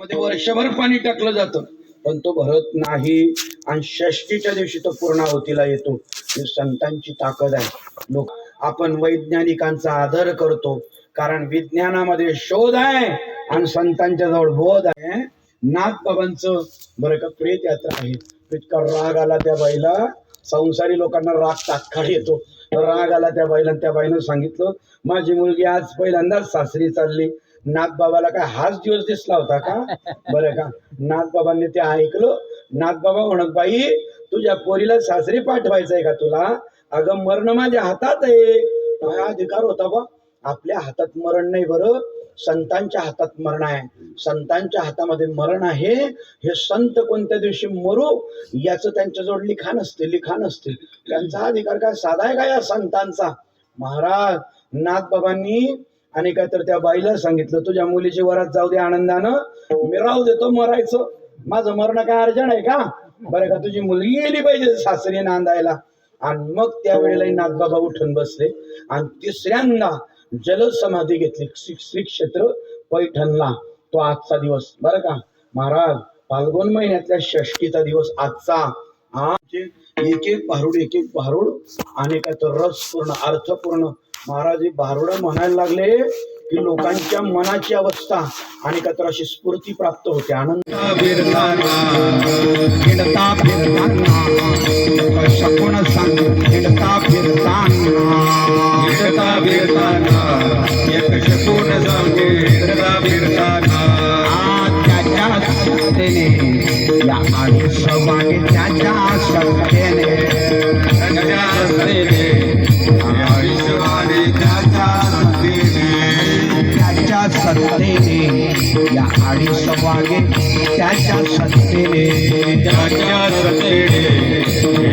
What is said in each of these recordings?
मध्ये वर्षभर पाणी टाकलं जातं. पण तो भरत नाही. आणि षष्टीच्या दिवशी तो पूर्णावतीला येतो. ही संतांची ताकद आहे. लोक आपण वैज्ञानिकांचा आदर करतो. कारण विज्ञानामध्ये शोध आहे आणि संतांच्या जवळ बोध आहे. नागबाबांचं बरं का प्रेत यात्रा आहे. इतका राग आला त्या बाईला. संसारी लोकांना राग तात्काळ येतो. राग आला त्या बाईला त्या बाईनं सांगितलं माझी मुलगी आज पहिल्यांदाच सासरी चालली. नाथबाबाला काय हाच दिवस दिसला होता का? बरं का? नाथबाबांनी ते ऐकलं. नाथबाबा म्हणत बाई तुझ्या पोरीला सासरी पाठवायचंय का तुला? अगं मरण माझ्या हातात आहे. काय अधिकार होता बा? आपल्या हातात मरण नाही बरं. संतांच्या हातात मरण आहे. संतांच्या हातामध्ये मरण आहे. हे संत कोणत्या दिवशी मरू? याचं त्यांच्याजवळ लिखाण असते लिखाण असते. त्यांचा अधिकार काय? साधा आहे का या संतांचा? महाराज नाथबाबांनी आणि काय तर त्या बाईला सांगितलं तुझ्या मुलीची वरात जाऊ दे आनंदानं. मी राहू देतो मरायचं. माझं मरण काय अर्जण आहे का? बरं का तुझी मुलगी गेली पाहिजे सासरी नांदायला. आणि मग त्यावेळेला नाथबाबा उठून बसले. आणि तिसऱ्यांदा जलसमाधी घेतली. श्री श्री क्षेत्र पैठणला. तो आजचा दिवस. बरं का? महाराज फाल्गुन महिन्यातल्या षष्टीचा दिवस आजचा. आमचे एक एक भारूड एक एक भारूड आणि काय तर रसपूर्ण अर्थपूर्ण महाराज भारुड म्हणायला लागले की लोकांच्या मनाची अवस्था आणि काय अशी स्फूर्ती प्राप्त होते. आनंद. या आयुष्यवागे त्याच्या सत्तेने. त्याच्या सत्तेने.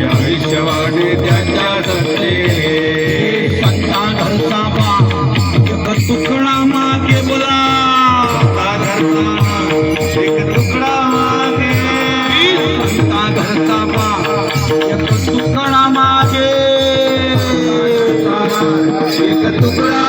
आयुष्यवाणी त्याच्या सत्तेने. संता घरचा बा एक तुकडा मागे बोला. एक तुकडा मागे. संता घरचा बा एक तुकडा मागे. एक तुकडा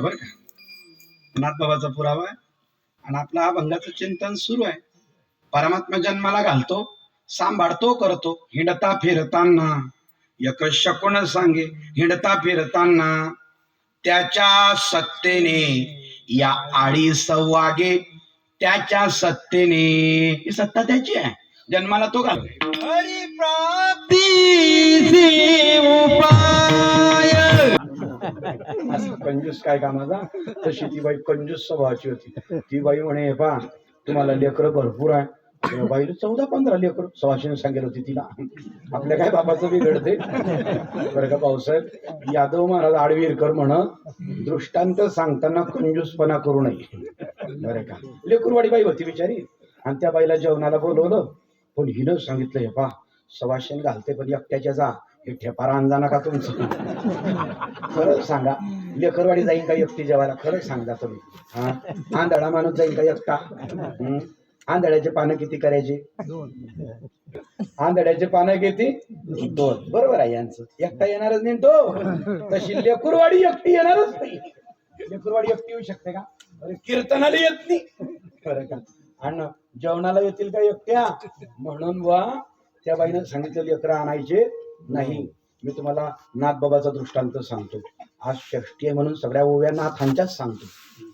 भेटला बरं का? नाथबाबाचा पुरावा आहे आणि आपला अभंगाचं चिंतन सुरू आहे. परमात्मा जन्माला घालतो सांभाळतो करतो. हिंडता फिरताना. एक शकून सांगे? हिंडता फिरताना. त्याच्या सत्तेने या आळी सव्वागे त्याच्या सत्तेने. ही सत्ता त्याची आहे. जन्माला तो घालतो. असं कंजूस काय कामाचा तशी ती बाई कंजूस स्वभावाची होती. ती बाई म्हणे पहा तुम्हाला लेकरं भरपूर आहे. बाई बाईला चौदा पंधरा लेकर सवाशीने सांगेल होती तिला. आपल्या काय बाबाचं बिघडते? बरं का पावसाहेब यादव महाराज आडवीरकर म्हणत दृष्टांत सांगताना कंजूसपणा करू नये. बरं का. लेकरवाडी बाई होती बिचारी. आणि त्या बाईला जेवणाला बोलवलं. पण हिनं सांगितलं हे पा सवाशीन घालते पण एकट्याच्या जा. हे ठेपारा अंजाना का तुमचं? खरंच सांगा. लेकरवाडी जाईन का एकटी जेवायला? खरंच सांगा तुम्ही. हा? आंधळा माणूस जाईन का एकटा? आंधळ्याचे पानं किती करायचे? आंधळ्याचे पानं किती? दोन. बरोबर आहे यांचं. एकटा येणारच नाही तो. तशी लेकुरवाडी एकटी येणारच नाही. लेकुरवाडी एकटी येऊ शकते का? अरे कीर्तनाला येत नाही. बरं का? आणि जेवणाला येतील का एकट्या? म्हणून वा त्या बाईनं सांगितलं लेकरं आणायचे. नाही. मी तुम्हाला नाथबाबाचा दृष्टांत सांगतो. आज षष्टी आहे म्हणून सगळ्या ओव्या नाथांच्याच सांगतो.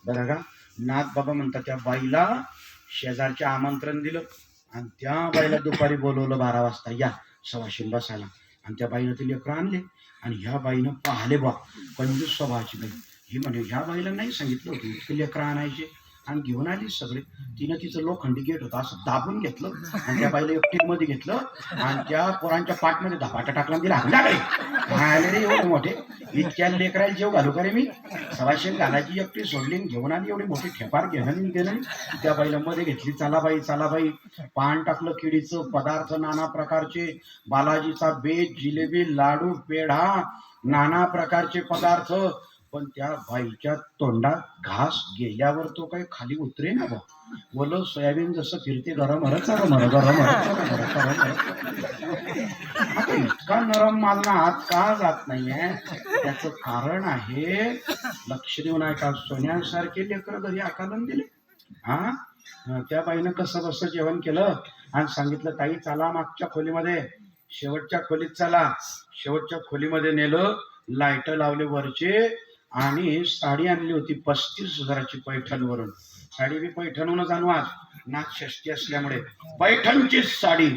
बरं का? नाथबाबा म्हणतात त्या बाईला शेजारचे आमंत्रण दिलं आणि त्या बाईला दुपारी बोलवलं बारा वाजता. या सवाशीन बसायला आणि त्या बाईनं ते लेकरं आणले आणि ह्या बाईनं पाहिले बा कंजूस स्वभावाची बाई? ही म्हणे ह्या बाईला नाही सांगितलं होतं इतके लेकरं आणायचे. आणि घेऊन आली सगळे. तिनं तिचं लोखंडी गेट होतं असं दाबून घेतलं आणि त्या बाईला एकटी मध्ये घेतलं आणि त्या पोरांच्या पाठमध्ये धपाटा टाकला आणि आले रे एवढे मोठे. इतक्या लेकरायला जेव घालू का रे मी? सवाशे घालायची एकटी सोडली घेऊन आली एवढी मोठी ठेपार घेणं आणि गेलं त्या बाईला मध्ये घेतली चालाबाई चालाबाई पान टाकलं किडीचं पदार्थ नाना प्रकारचे बालाजीचा बेत जिलेबी लाडू पेढा नाना प्रकारचे पदार्थ. पण त्या बाईच्या तोंडात घास गेल्यावर तो काही खाली उतरे ना बा बोलो सोयाबीन जसं फिरते गरम हरत गरम गरम आता इतका नरम मालना हात का जात नाहीये? त्याच कारण आहे लक्ष देऊन ऐका सोन्यासारखे लेकर घरी आकालन दिले. हा? त्या बाईनं कसं बसं जेवण केलं आणि सांगितलं ताई चला मागच्या खोलीमध्ये. शेवटच्या खोलीत चला. शेवटच्या खोलीमध्ये नेलं लाइट लावले वरचे. आणि साडी आणली होती पस्तीस हजाराची पैठणवरून. साडी मी पैठणहूनच आणू आज नाथ षष्टी असल्यामुळे पैठणचीच साडी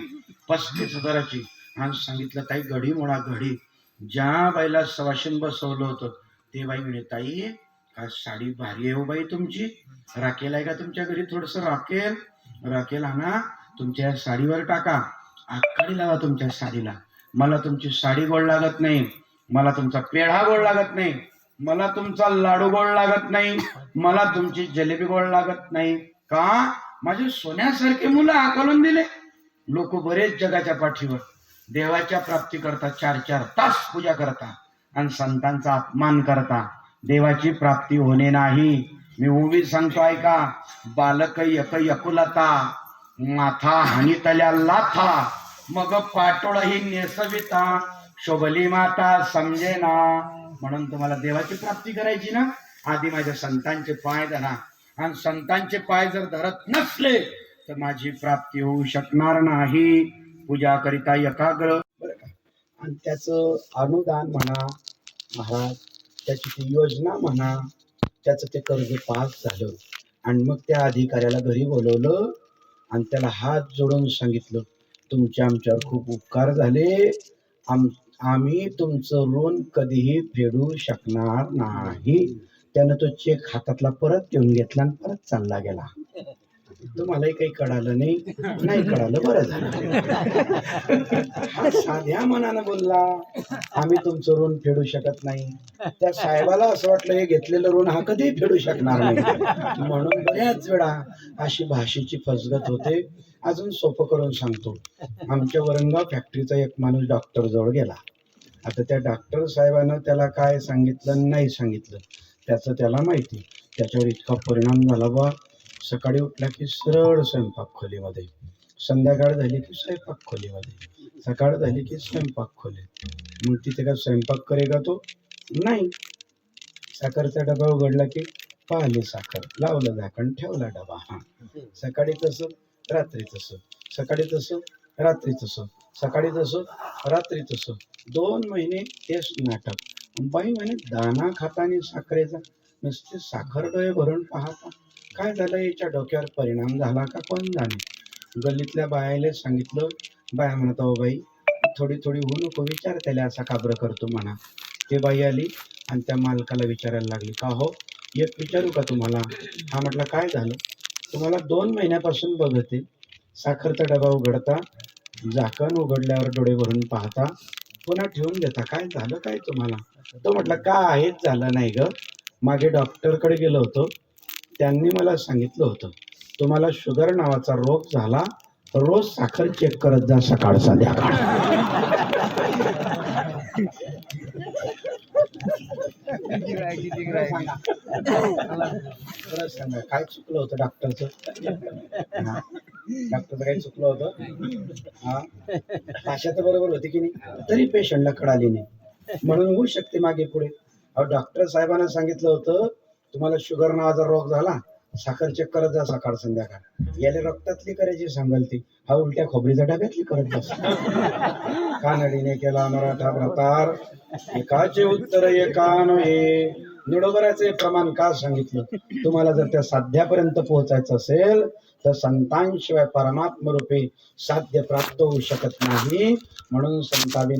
पस्तीस हजाराची. आणि सांगितलं ताई घडी म्हणा घडी. ज्या बाईला सवाशीन बसवलं होतं ते बाई म्हणे ताई का साडी भारी आहे हो बाई तुमची. राखेल आहे का तुमच्या घरी? थोडस राखेल. राखेल आणा तुमच्या साडीवर टाका. आकाडी लावा तुमच्या साडीला. मला तुमची साडी गोड लागत नाही. मला तुमचा पेढा गोड लागत नाही. मला तुमचा लाडू गोड लागत नाही मला तुमची जलेबी गोड लागत नाही. का? माझे सोन्यासारखे मुलं आकलून दिले. लोक बरेच जगाच्या पाठीवर देवाच्या प्राप्ती करता चार चार तास पूजा करता आणि संतांचा अपमान करता. देवाची प्राप्ती होणे नाही. मी उभी सांगतो ऐका बालक यक यकुलता माथा हानी तल्या लाथा मग पाटोळ ही नेसविता. शोभली माता समजेना. म्हणून तुम्हाला देवाची प्राप्ती करायची ना आधी माझ्या संतांचे पाय धरा. आणि संतांचे पाय जर धरत नसले तर माझी प्राप्ती होऊ शकणार नाही. पूजा करिता एकाग्र. बरं का? आणि त्याचं अनुदान म्हणा महाराज त्याची ती योजना म्हणा त्याचं ते कर्ज पास झालं. आणि मग त्या अधिकाऱ्याला घरी बोलवलं आणि त्याला हात जोडून सांगितलं तुमचे आमच्यावर खूप उपकार झाले. आम आम्ही तुमचं ऋण कधीही फेडू शकणार नाही. त्यानं तो चेक हातातला परत घेऊन घेतला आणि परत चालला गेला. तुम्हालाही काही कळालं नाही. नाही कळालं बरं झालं. हा साध्या मनानं बोलला आम्ही तुमचं ऋण फेडू शकत नाही. त्या साहेबाला असं वाटलं हे घेतलेलं ऋण हा कधी फेडू शकणार नाही. म्हणून बऱ्याच वेळा अशी भाषेची फसगत होते. अजून सोपं करून सांगतो. आमच्या वरंगाव फॅक्टरीचा एक माणूस डॉक्टर जवळ गेला. आता त्या डॉक्टर साहेबानं त्याला काय सांगितलं नाही सांगितलं त्याचं त्याला माहिती. त्याच्यावर इतका परिणाम झाला बा. सकाळी उठला की सरळ स्वयंपाक खोलीमध्ये. संध्याकाळ झाली की स्वयंपाक खोलीमध्ये. सकाळ झाली की स्वयंपाक खोली मग तिथे का स्वयंपाक करे का तो? नाही. साखरचा डबा उघडला की पाहिली साखर. लावलं झाकण ठेवला डबा. हा. सकाळी तसं रात्री तसं. सकाळी तसं रात्री तसं. सकाळी तसं रात्री तसं. दोन महिने तेच नाटक बाई म्हणे दाना खाताने साखरेचा. नुसते साखर डोळे भरून पाहता. काय झालं याच्या डोक्यावर परिणाम झाला का? कोण जाणे? गल्लीतल्या बायाला सांगितलं. बाया म्हणत अहो बाई थोडी थोडी होऊ नको विचार त्याला असा काब्र करतो म्हणा. ते बाई आली आणि त्या मालकाला विचारायला लागली का हो? एक विचारू का तुम्हाला? हा म्हटलं काय झालं? तुम्हाला दोन महिन्यापासून बघते. साखरचा डबा उघडता झाकण उघडल्यावर डोळे भरून पाहता पुन्हा ठेवून देता काय झालं काय तुम्हाला? तो म्हटलं आहेच झालं नाही ग. मागे डॉक्टरकडे गेलो होतो. त्यांनी मला सांगितलं होतं तुम्हाला शुगर नावाचा रोग झाला रोज साखर चेक करत जा सकाळ संध्याकाळ. काय चुकलं होतं डॉक्टरचं? डॉक्टर काही चुकलं होतं. हा? भाषा तर बरोबर होती की नाही? तरी पेशंटला कळाली नाही. म्हणून होऊ शकते मागे पुढे. अहो डॉक्टर साहेबांना सांगितलं होतं तुम्हाला शुगर नावाचा रोग झाला साखर चेक करत जा सकाळ संध्याकाळ. याला रक्तातली करायची सांगाल ती. हा उलट्या खोबरीच्या डब्यातली करत बस. कानडीने केला मराठा प्रकार एकाचे उत्तर एकान हे निडोबराचे प्रमाण का सांगितलं? तुम्हाला जर त्या साध्यापर्यंत पोहोचायचं असेल तर संतांशिवाय परमात्मरूपी साध्य प्राप्त होऊ शकत नाही. म्हणून संतांनी